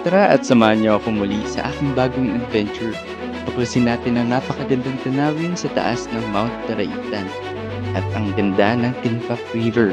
Tara at samahan niyo ako muli sa aking bagong adventure. Tuklasin natin ang napakagandang tanawin sa taas ng Mount Taraitan at ang ganda ng Tinpak River.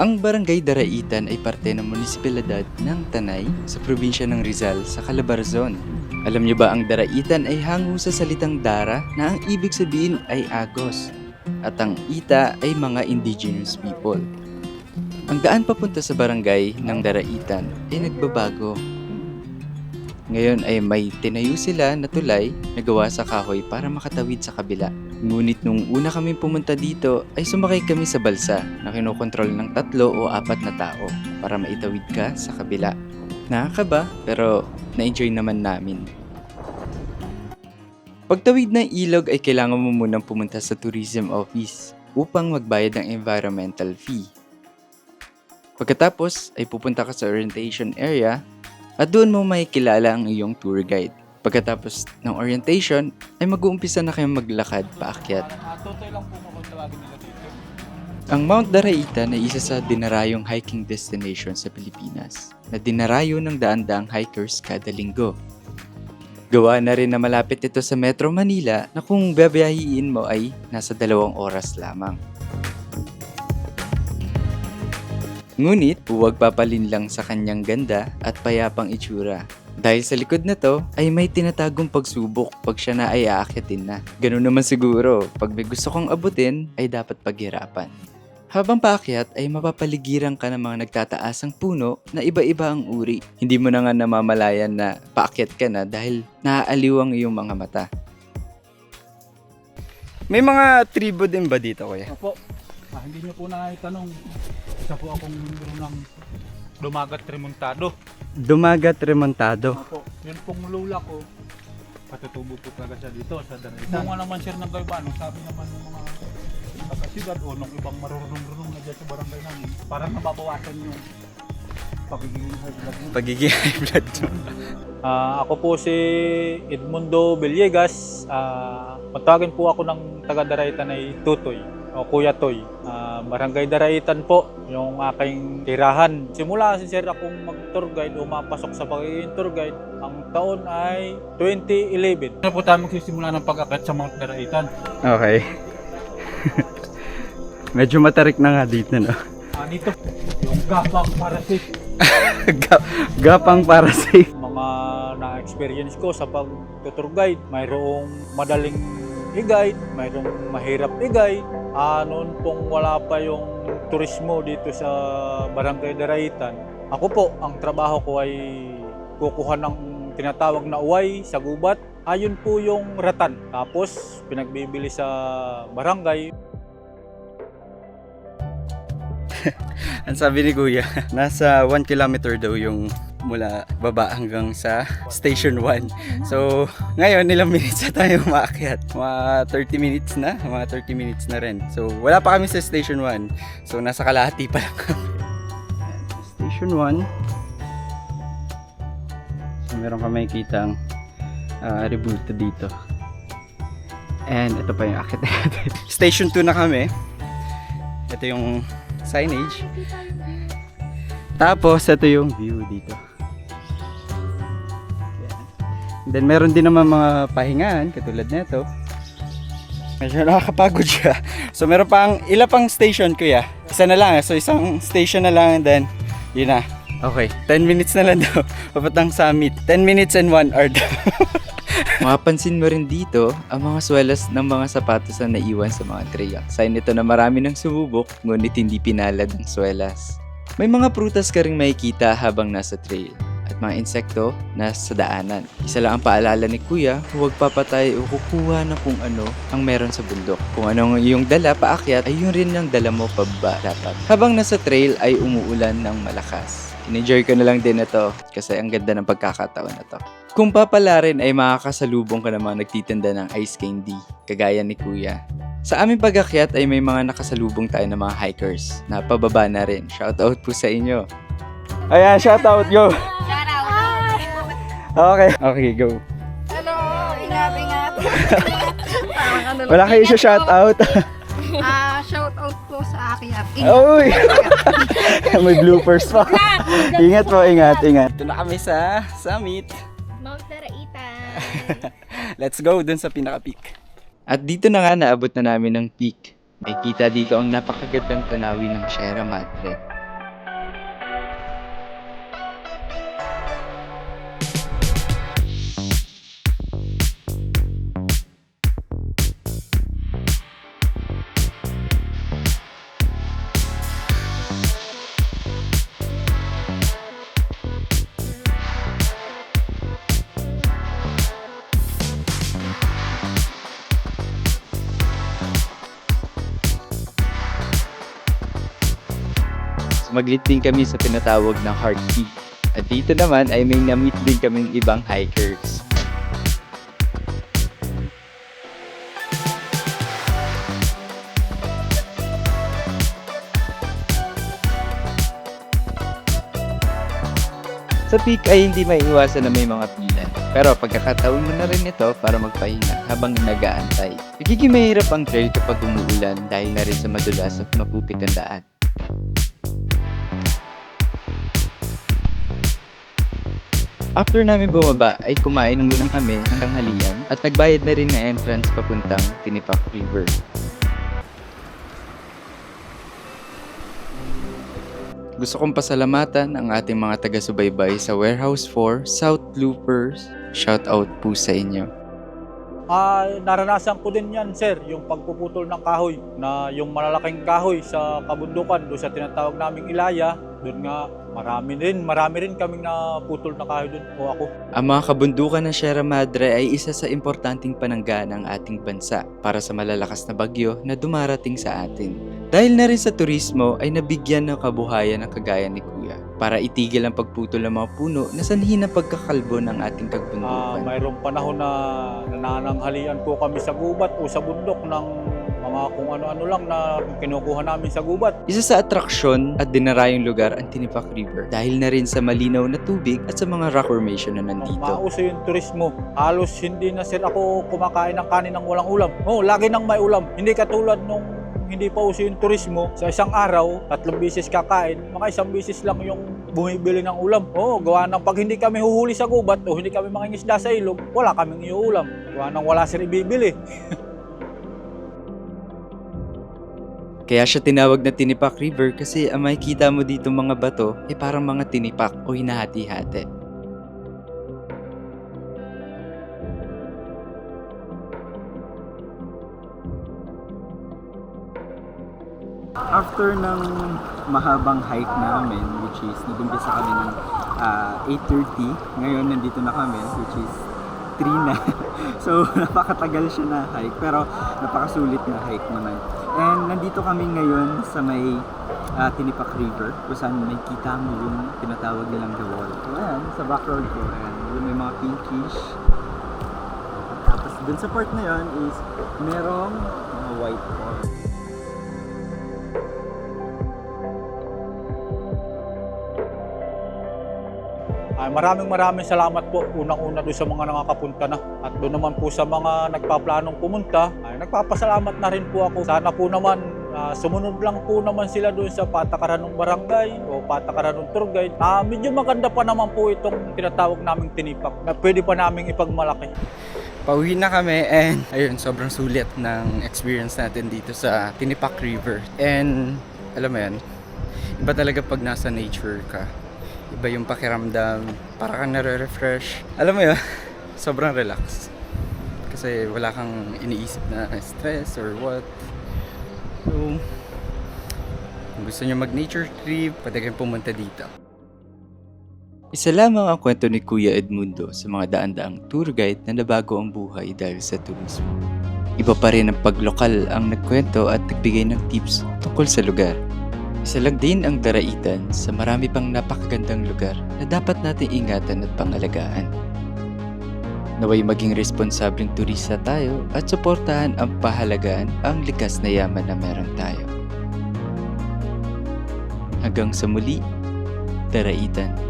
Ang Barangay Daraitan ay parte ng munisipalidad ng Tanay sa probinsya ng Rizal sa Calabarzon. Alam niyo ba ang Daraitan ay hango sa salitang Dara na ang ibig sabihin ay Agos at ang Ita ay mga indigenous people. Ang daan papunta sa barangay ng Daraitan ay nagbabago. Ngayon ay may tinayo sila na tulay na gawa sa kahoy para makatawid sa kabila. Ngunit nung una kami pumunta dito ay sumakay kami sa balsa na kinokontrol ng tatlo o apat na tao para maitawid ka sa kabila. Nakakaba pero na-enjoy naman namin. Pagtawid ng ilog ay kailangan mo munang pumunta sa tourism office upang magbayad ng environmental fee. Pagkatapos ay pupunta ka sa orientation area at doon mo makikilala ang iyong tour guide. Pagkatapos ng orientation ay mag-uumpisa na kayong maglakad paakyat. Totoy lang po tawagin nila dito. Ang Mount Daraitan ay isa sa dinarayong hiking destination sa Pilipinas na dinarayo ng daan-daang hikers kada linggo. Gawa na rin na malapit ito sa Metro Manila na kung babiyahiin mo ay nasa dalawang oras lamang. Ngunit huwag papalin lang sa kanyang ganda at payapang itsura. Dahil sa likod na to ay may tinatagong pagsubok pag siya na ay aakyatin na. Ganun naman siguro, pag may gusto kong abutin ay dapat paghirapan. Habang paakyat ay mapapaligiran ka ng mga nagtataasang puno na iba-iba ang uri. Hindi mo na nga namamalayan na paakyat ka na dahil naaaliw ang iyong mga mata. May mga tribo din ba dito, kuya? Opo. Ah, hindi niyo po na itanong. Isa po akong ng dumagat remontado. Dumagat remontado. Opo. Yun pong lula ko. Patutubo po talaga siya dito sa Danaitan. Bunga naman sir ng Gaibano, sabi naman ng mga taga-sigad o nung ibang marurunong-runong na dyan sa barangay namin, parang nababawasan yung pagiging high blood mo. Pagiging high blood. Ah, ako po si Edmundo Villegas. Ah, matawagin po ako ng taga Daraitan ay Tutoy o Kuya Toy. Ah, Barangay Daraitan po yung aking tirahan. Simula si Sir akong mag-tour guide o mapasok sa pagiging tour guide. Ang taon ay 2011. Ano po tayo magsisimula ng pag-akyat sa Mount Daraitan? Okay. Medyo matarik na nga dito, no? Ah, dito, yung gapang parasit. Ga- Gapang para safe. mga na-experience ko sa pag-tour guide. Mayroong madaling i-guide, mayroong mahirap i-guide. Ah, noon pong wala pa yung turismo dito sa Barangay Daraitan. Ako po, ang trabaho ko ay kukuha ng tinatawag na uway sa gubat. Ayun po yung ratan. Tapos pinagbibili sa barangay. Ang sabi ni kuya, nasa 1 kilometer daw yung mula baba hanggang sa station 1. So, ngayon ilang minutes na tayo umaakyat. Mga 30 minutes na, mga 30 minutes na rin. So, wala pa kami sa station 1. So, nasa kalahati pa lang kami. Station 1. So, meron kami kitang uh, rebulto dito. And ito pa yung akit. Station 2 na kami. Ito yung signage. Tapos, ito yung view dito. Then, meron din naman mga pahingaan, katulad nito. Medyo nakakapagod siya. So, meron pang, ila pang station, kuya? Isa na lang. So, isang station na lang, and then, yun na. Okay, 10 minutes na lang daw. Papatang summit. 10 minutes and 1 hour daw. Mapapansin mo rin dito ang mga swelas ng mga sapatos na naiwan sa mga trail. Sign ito na marami ng sumubok ngunit hindi pinalad ang swelas. May mga prutas ka ring makikita habang nasa trail at mga insekto na sa daanan. Isa lang ang paalala ni Kuya, huwag papatay o kukuha na kung ano ang meron sa bundok. Kung ano ang iyong dala paakyat ay yun rin ang dala mo pababa dapat. Habang nasa trail ay umuulan ng malakas. In-enjoy ko na lang din ito kasi ang ganda ng pagkakataon na to. Kung papalarin ay makakasalubong ka namang nagtitinda ng ice candy, kagaya ni Kuya. Sa aming pagakyat ay may mga nakasalubong tayo ng mga hikers na pababa na rin. Shoutout po sa inyo. Ayan, shout out, go. Okay. Okay, go. Hello! Ingat, ingat! Parang ano lang. Wala kayo sa shout out. Ah, shout out po sa akin. Ingat. Uy! May bloopers pa. ingat po, ingat, ingat. Ito na kami sa summit. Mount Daraitan. Let's go dun sa pinaka-peak. At dito na nga naabot na namin ng peak. May kita dito ang napakagandang tanawin ng Sierra Madre. Sumaglit din kami sa tinatawag na Heart Peak. At dito naman ay may na-meet din kaming ibang hikers. Sa peak ay hindi maiiwasan na may mga pila. Pero pagkakataon mo na rin ito para magpahinga habang nag-aantay. Nagiging mahirap ang trail kapag umuulan dahil na rin sa madulas at mapupit ang daan. After namin bumaba ay kumain muna kami ng tanghalian at nagbayad na rin na entrance papuntang Tinipak River. Gusto kong pasalamatan ang ating mga taga-subaybay sa Warehouse 4 South Loopers. Shout out po sa inyo. Ah, naranasan ko din yan, sir, yung pagpuputol ng kahoy, na yung malalaking kahoy sa kabundukan, doon sa tinatawag naming Ilaya, doon nga, marami rin, marami rin kaming naputol na kahoy doon, o ako. Ang mga kabundukan ng Sierra Madre ay isa sa importanteng panangga ng ating bansa para sa malalakas na bagyo na dumarating sa atin. Dahil na rin sa turismo ay nabigyan ng kabuhayan ng kagaya ni Kuya para itigil ang pagputol ng mga puno na sanhi ng pagkakalbo ng ating Ah, kagbundukan. mayroong panahon na nanananghalian po kami sa gubat o sa bundok ng mga kung ano-ano lang na kinukuha namin sa gubat. Isa sa atraksyon at dinarayong lugar ang Tinipak River dahil na rin sa malinaw na tubig at sa mga rock formation na nandito. mauso yung turismo, halos hindi na sir ako kumakain ng kanin ng walang ulam. Oh, lagi nang may ulam. Hindi katulad nung hindi pa uso yung turismo, sa isang araw, tatlong bisis kakain, mga isang bisis lang yung bumibili ng ulam. Oo, gawa ng pag hindi kami huhuli sa gubat o hindi kami mangingisda sa ilog, wala kaming iuulam. Gawa ng wala sir ibibili. Kaya siya tinawag na Tinipak River kasi ang makikita mo dito mga bato ay parang mga tinipak o hinahati-hati. After ng mahabang hike namin, which is nag-umpisa kami ng ah, 8.30, ngayon nandito na kami, which is 3 na. so, napakatagal siya na hike, pero napakasulit na hike naman. And nandito kami ngayon sa may ah, Tinipak River, kung saan may kita mo yung tinatawag nilang The Wall. Ayan, sa back road ko, ayan, yung may mga pinkish. Tapos dun sa part na yon is merong mga white forest. Maraming maraming salamat po unang-una doon sa mga nakakapunta na. At doon naman po sa mga nagpaplanong pumunta, ay nagpapasalamat na rin po ako. Sana po naman ah, sumunod lang po naman sila doon sa patakaran ng barangay o patakaran ng tour guide. Ah, medyo maganda pa naman po itong tinatawag naming tinipak na pwede pa naming ipagmalaki. Pauwi na kami and ayun, sobrang sulit ng experience natin dito sa Tinipak River. And alam mo yan, iba talaga pag nasa nature ka. Iba yung pakiramdam, para kang nare-refresh. Alam mo yun, sobrang relax. Kasi wala kang iniisip na stress or what. So, kung gusto nyo mag-nature trip, pwede kayong pumunta dito. Isa lamang ang kwento ni Kuya Edmundo sa mga daan-daang tour guide na nabago ang buhay dahil sa turismo. Iba pa rin ang paglokal ang nagkwento at nagbigay ng tips tungkol sa lugar. Isa lang din ang daraitan sa marami pang napakagandang lugar na dapat nating ingatan at pangalagaan. Naway maging responsableng turista tayo at suportahan ang pahalagaan ang likas na yaman na meron tayo. Hanggang sa muli, Daraitan.